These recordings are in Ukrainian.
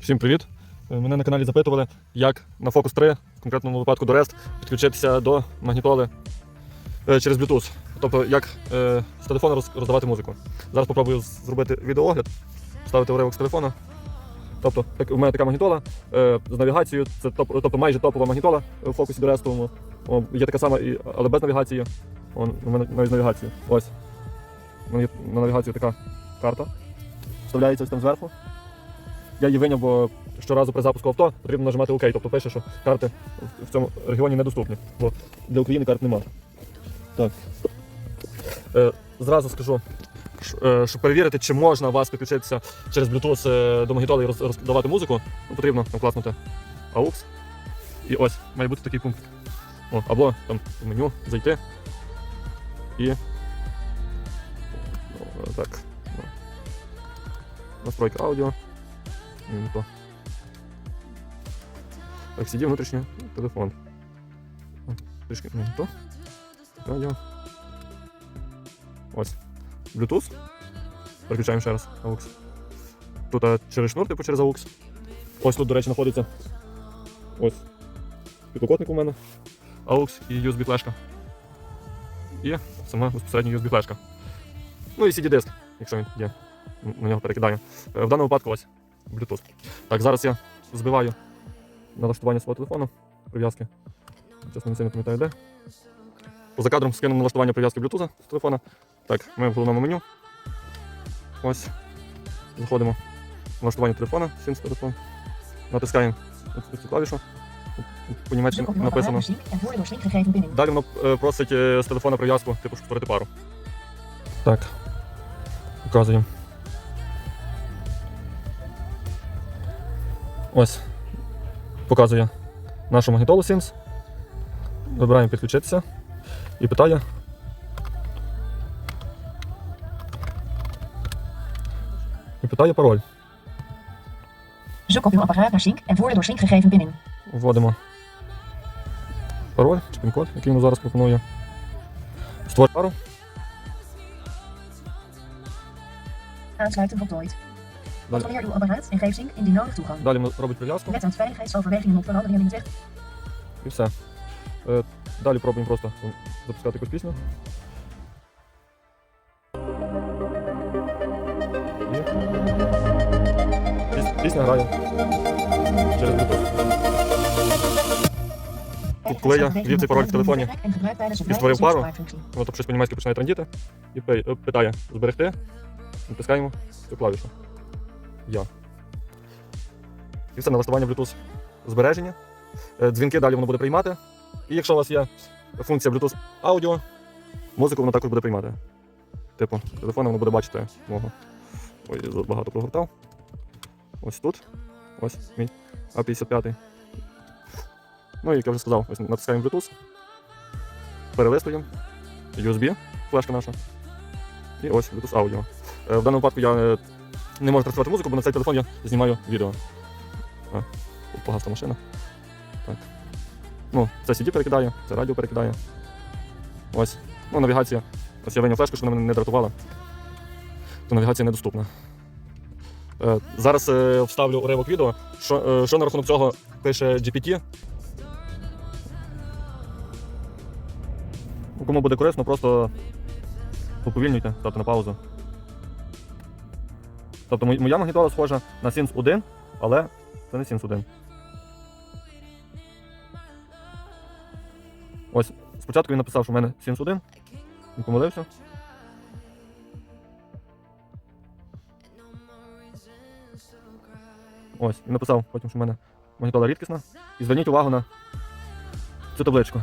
Всім привіт! Мене на каналі запитували, як на Focus 3, в конкретному випадку до REST, підключитися до магнітоли е, через Bluetooth. Тобто, як е, з телефона роздавати музику. Зараз спробую зробити відеоогляд, ставити уривок з телефона. Тобто, так, у мене така магнітола е, з навігацією, це топ, тобто майже топова магнітола в фокусі до рестовому. Є така сама, але без навігації. О, у мене навіть з навігацією. Ось. У мене на навігацію така карта. Вставляється ось там зверху. Я її виняв, бо щоразу при запуску авто потрібно нажимати ОК. Тобто пише, що карти в цьому регіоні недоступні, бо для України карт немає. Так. Е, зразу скажу, е, щоб перевірити, чи можна вас підключитися через Bluetooth е, до магнітоли і роздавати музику, ну, потрібно класнути AUX. І ось, має бути такий пункт. О, або там в меню зайти і. Так. ну. Настройка аудіо. Не то. Так, сидів внутрішній телефон. Трішки не то. Радіо. Ось. Bluetooth. Переключаємо ще раз. AUX. Тут а, через шнур, типу через AUX. Ось тут, до речі, знаходиться. Ось. Підлокотник у мене. AUX і USB флешка. І сама безпосередньо USB флешка. Ну і CD-диск, якщо він є. На нього перекидаю. Е, В даному випадку ось Bluetooth. Так, зараз я збиваю налаштування свого телефону, прив'язки. Чесно, не сильно пам'ятаю де. Поза кадром скинув налаштування прив'язки Bluetooth з телефона. Так, ми в головному меню. Ось. Заходимо в налаштування телефона, Sims телефон. Натискаємо ось цю клавішу. Op uw написано. Далі воно е, просить е, з телефона прив'язку, типу, щоб створити пару. Так. Показуємо. Ось. Показує нашу магнітолу Sims. Вибираємо підключитися і питає. І питає пароль. Zoek op uw apparaat naar sync en voer de door slinkgegeven binnen. Вводимо пароль чи пін-код, який йому зараз пропоную. Створити пару. Aansluiten voltooid. Controleer uw apparaat en geef sync indien nodig toegang. далі ми робить прив'язку. Let aan veiligheidsoverwegingen op veranderingen in het weg. І все. Е, далі пробуємо просто запускати якусь пісню. І... Піс- Пісня грає через Bluetooth. Коли я ввів цей пароль в телефоні і створив пару, воно щось по-німецьки починає трандіти і питає зберегти. Натискаємо цю клавішу. Я. І все налаштування Bluetooth збереження. Е, Дзвінки далі воно буде приймати. І якщо у вас є функція Bluetooth аудіо, музику воно також буде приймати. Типу, телефоном воно буде бачити мого. Ой, багато прогортав. Ось тут. Ось мій А55. Ну і як я вже сказав, ось натискаємо Bluetooth. Перелистуємо. USB, флешка наша. І ось Bluetooth аудіо. Е, В даному випадку я е, не можу транслювати музику, бо на цей телефон я знімаю відео. А, погасла машина. Так. Ну, це CD перекидає, це радіо перекидає. Ось. Ну, навігація. Ось я виняв флешку, що вона мене не дратувала. То навігація недоступна. Е, зараз е, вставлю уривок відео. Що, е, що на рахунок цього пише GPT. Ну, Кому буде корисно, просто поповільнюйте, ставте на паузу. Тобто моя магнітола схожа на Sins 1, але це не Sins 1. Ось, спочатку він написав, що в мене Sins 1. Він помилився. Ось, він написав потім, що в мене магнітола рідкісна. І зверніть увагу на цю табличку.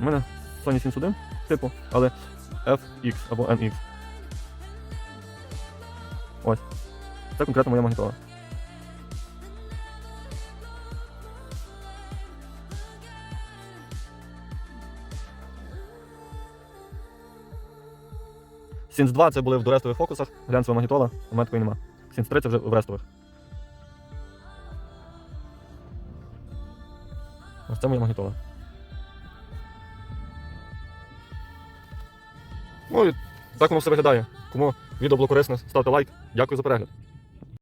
У мене Sony Sims 1, типу, але FX або NX. Ось. Це конкретно моя магнітола. Сінс 2 це були в дорестових фокусах, глянцева магнітола, у мене такої нема. Сінс 3 це вже в рестових. Ось це моя магнітола. Ну і так воно все виглядає. Кому відео було корисне, ставте лайк. Дякую за перегляд.